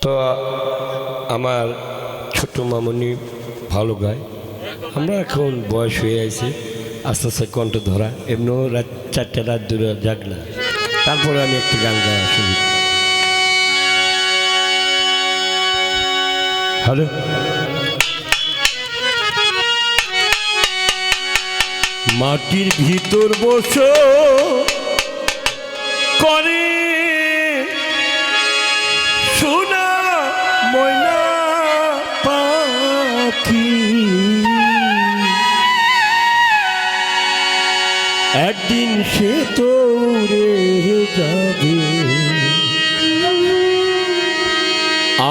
তো, আমার ছোট মামনি ভালো গায়। আমরা এখন বয়স হয়ে আছে আস্তে আস্তে কণ্ঠ ধরা। এমনিও রাত চারটে রাত দূরে যাক না। তারপরে আমি একটু গান গাওয়া শুনি হ্যালো? মাটির ভিতর বসো, করে পাখি একদিন সে তো উড়ে যাবে।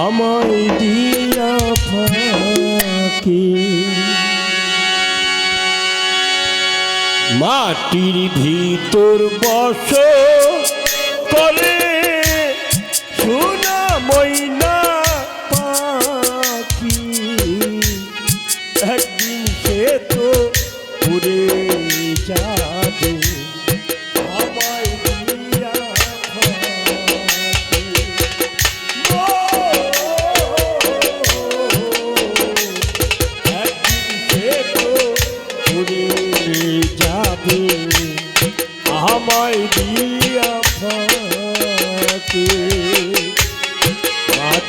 আমায় দিয়া ফাঁকি। মাটির ভিতর বস করে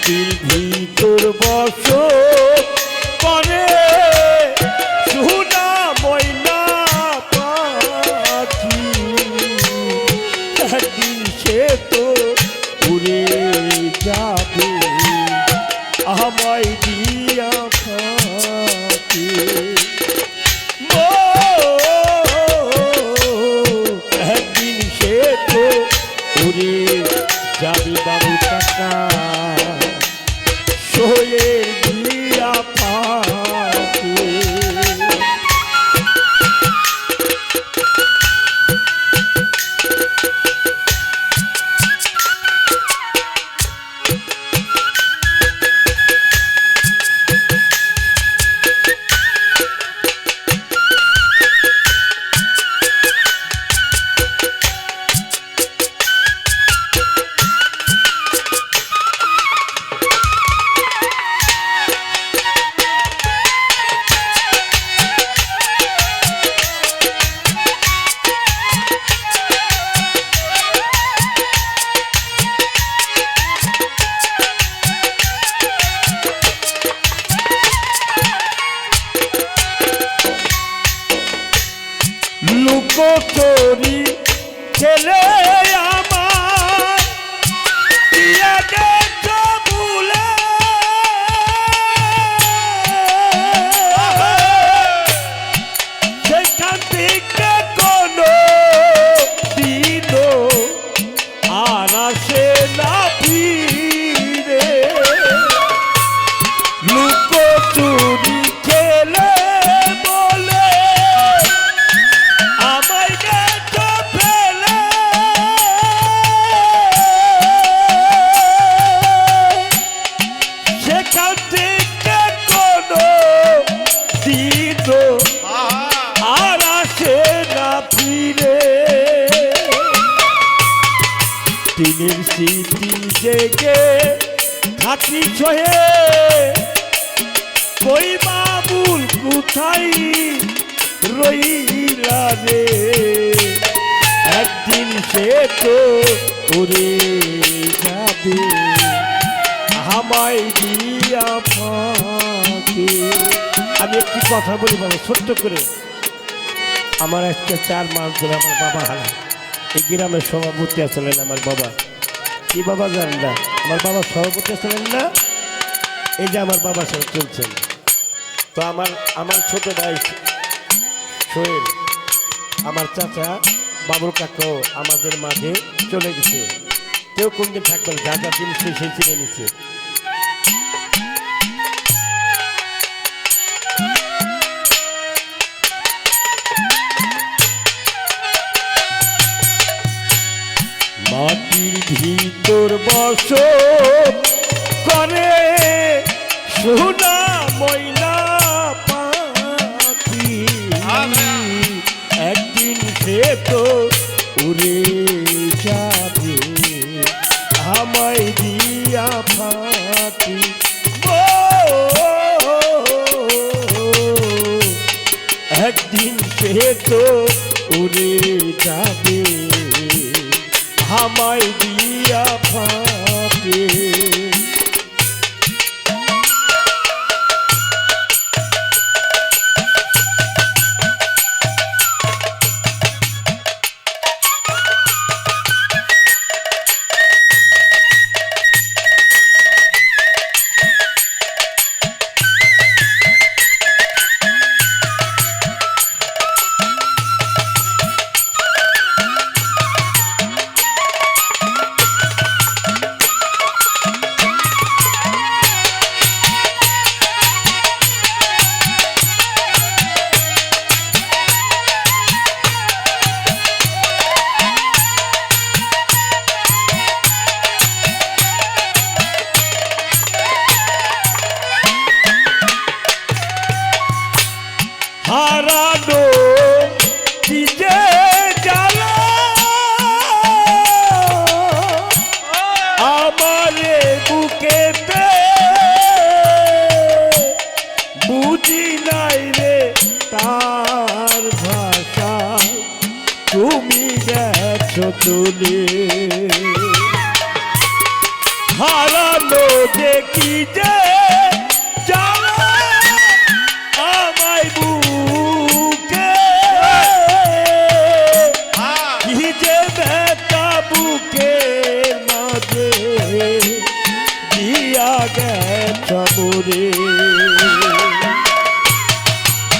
মাটির ভিতর বস করে সোনা ময়না পাখি। একদিন সে তো উড়ে যাবে আমায় দিয়া Facebook স্মৃতি জেগে থাকি ছয়ে, কই বাবুল, কোথায় রইলা একদিন সে তো উড়ে যাবে, আমায় দিয়া ফাঁকে। আমি একটি কথা বলি বাবা, ছোট্ট করে। আমার আজকে চার মাস ধরে আমার বাবা হারা। এই গ্রামের সভাপতি আসলেন আমার বাবা। কি বাবা জানেন না? আমার বাবা সভাপতি ছিলেন না, এই যে আমার বাবা সাহেব চলছেন। তো আমার আমার ছোট ভাই সোহেল, আমার চাচা বাবুর কাকাও আমাদের মাঝে চলে গেছে। কেউ কোনদিন থাকবেন যা যা জিনিস সেই চিনে নিচ্ছে বস করে, সোনা ময়না পাখি। একদিন সে তো উড়ে যাবে, আমায় দিয়া ফাঁকি। একদিন সে তো উড়ে যাবে, আমায় দিয়া ফাঁকে তুলে হারানো যে কি যে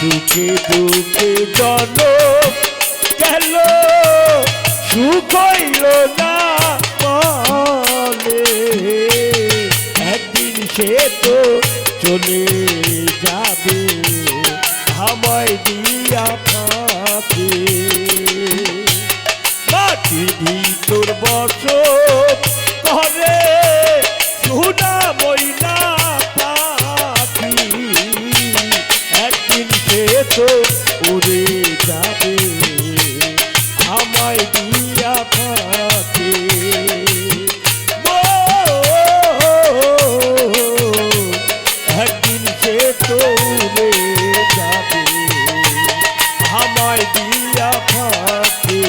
দুঃখে দুঃখে জন গেল সুখ হইল না বলে। একদিন সে তো চলে যাবে আমায় দিয়া ফাঁকে উড়ে যাবে আমায় দিয়া ফাঁকে।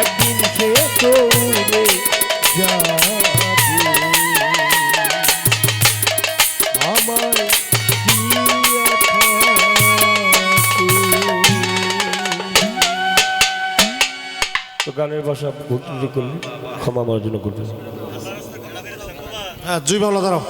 একদিন সে তো উড়ে যাবে গানের ভাষা ভুল করলে ক্ষমা আমার জন্য করবে হ্যাঁ জুই বাংলা দাঁড়াও।